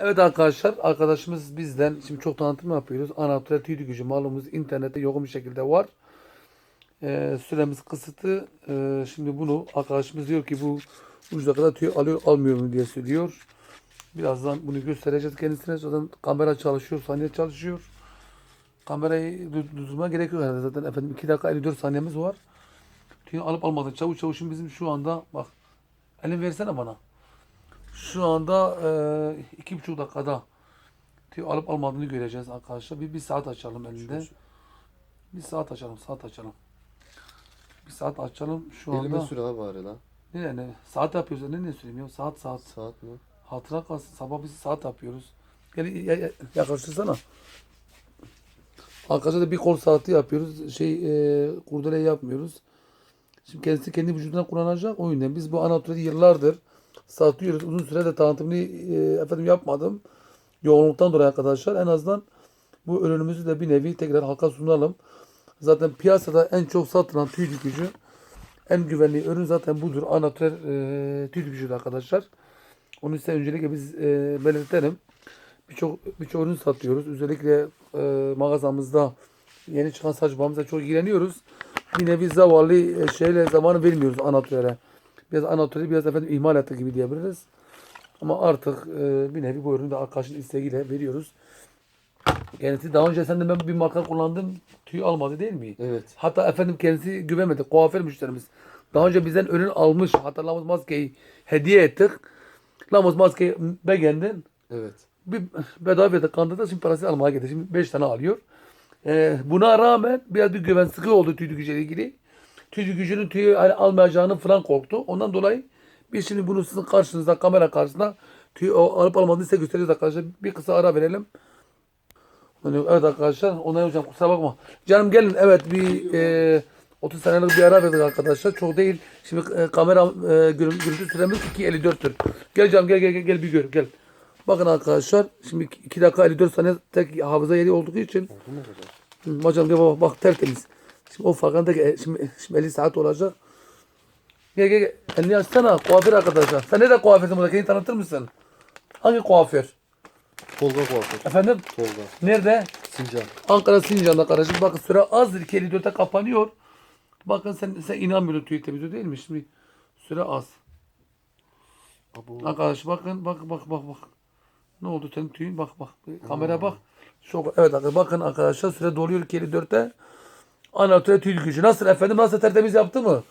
Evet arkadaşlar, arkadaşımız bizden şimdi çok tanıtım yapıyoruz. Anatolia tüy gücü malumuz internette yoğun bir şekilde var. Ee, süremiz kısıtlı. Ee, şimdi bunu arkadaşımız diyor ki bu ucuza kadar tüy alıyor almıyor mu diye söylüyor. Birazdan bunu göstereceğiz kendisine. Zaten kamera çalışıyor, saniye çalışıyor. Kamerayı durdurmaya gerek yok herhalde. Zaten efendim 2 dakika 54 saniyemiz var. Tüyü alıp almadı. Çavuş çavuşun bizim şu anda bak elini versene bana. Şu anda e, iki buçuk dakikada tüy alıp almadığını göreceğiz arkadaşlar. Bir, bir saat açalım elinde. Bir saat açalım, saat açalım. Bir saat açalım şu Elime anda. sür abi bari lan. Ne ne? Saat yapıyoruz. Ne ne söyleyeyim ya? Saat saat. Saat mi? Hatıra kalsın. Sabah biz saat yapıyoruz. Gel ya, ya, yaklaştırsana. Arkadaşlar da bir kol saati yapıyoruz. Şey e, kurdele yapmıyoruz. Şimdi kendisi kendi vücuduna kullanacak. O yüzden biz bu anatomi yıllardır satıyoruz. Uzun sürede tanıtımını e, efendim yapmadım. Yoğunluktan dolayı arkadaşlar. En azından bu ürünümüzü de bir nevi tekrar halka sunalım. Zaten piyasada en çok satılan tüy dikücü en güvenli ürün zaten budur. Anatoler e, tüy dikücüdür arkadaşlar. Onu size öncelikle biz e, belirtelim. Birçok birçok ürün satıyoruz. Özellikle e, mağazamızda yeni çıkan saç bağımızla çok ilgileniyoruz. Bir nevi zavallı e, şeyle zamanı vermiyoruz anatölere. Biraz anatölü biraz efendim ihmal ettik gibi diyebiliriz. Ama artık e, bir nevi bu ürünü de arkadaşın isteğiyle veriyoruz. Kendisi daha önce sen de ben bir marka kullandım. Tüy almadı değil mi? Evet. Hatta efendim kendisi güvenmedi. Kuaför müşterimiz. Daha önce bizden ürün almış. Hatta Lamos maskeyi hediye ettik. Lamos maskeyi beğendin. Evet. Bir bedava verdik kandırdı. Şimdi parası almaya gitti. Şimdi 5 tane alıyor. Ee, buna rağmen biraz bir güven sıkı oldu tüy gücüyle ilgili. Tüy gücünün tüyü hani almayacağını falan korktu. Ondan dolayı biz şimdi bunu sizin karşınızda kamera karşısında tüy alıp almadığını size göstereceğiz arkadaşlar. Bir kısa ara verelim. Yani Evet arkadaşlar. Onay hocam kusura bakma. Canım gelin evet bir e, 30 senelik bir ara verdik arkadaşlar. Çok değil. Şimdi e, kamera e, görüntü süremiz 2.54'tür. Gel canım gel gel gel, gel bir gör gel. Bakın arkadaşlar şimdi 2 dakika 54 saniye tek hafıza yeri olduğu için Oldu mu Hocam gel baba bak tertemiz. Şimdi o farkında ki e, şimdi, şimdi 50 saat olacak. Gel gel gel. Elini açsana kuaför arkadaşlar. Sen nerede kuaförsün burada? Kendini tanıtır mısın? Hangi kuaför? Tolga kuaför. Efendim? Tolga. Nerede? Sincan. Ankara Sincan'da kardeşim. Bakın süre azdır. 2.54'te kapanıyor. Bakın sen, sen inanmıyorsun tüy temizliği değil mi? Şimdi süre az. Abo. Arkadaş bakın bak bak bak bak. Ne oldu senin tüyün? Bak bak. Kamera bak. Çok evet arkadaşlar bakın arkadaşlar süre doluyor 2.54'te. Anatolia tüy gücü. Nasıl efendim? Nasıl tertemiz yaptı mı?